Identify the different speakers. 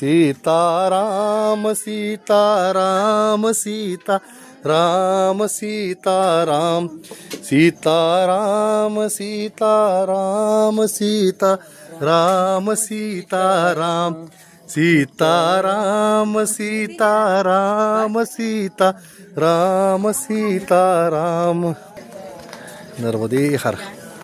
Speaker 1: Sitaram Sitaram Sita Ram Sitaram Sitaram Sitaram Sita Ram Sitaram Sitaram Sitaram Sita Ram Sitaram. नर्मदे हर।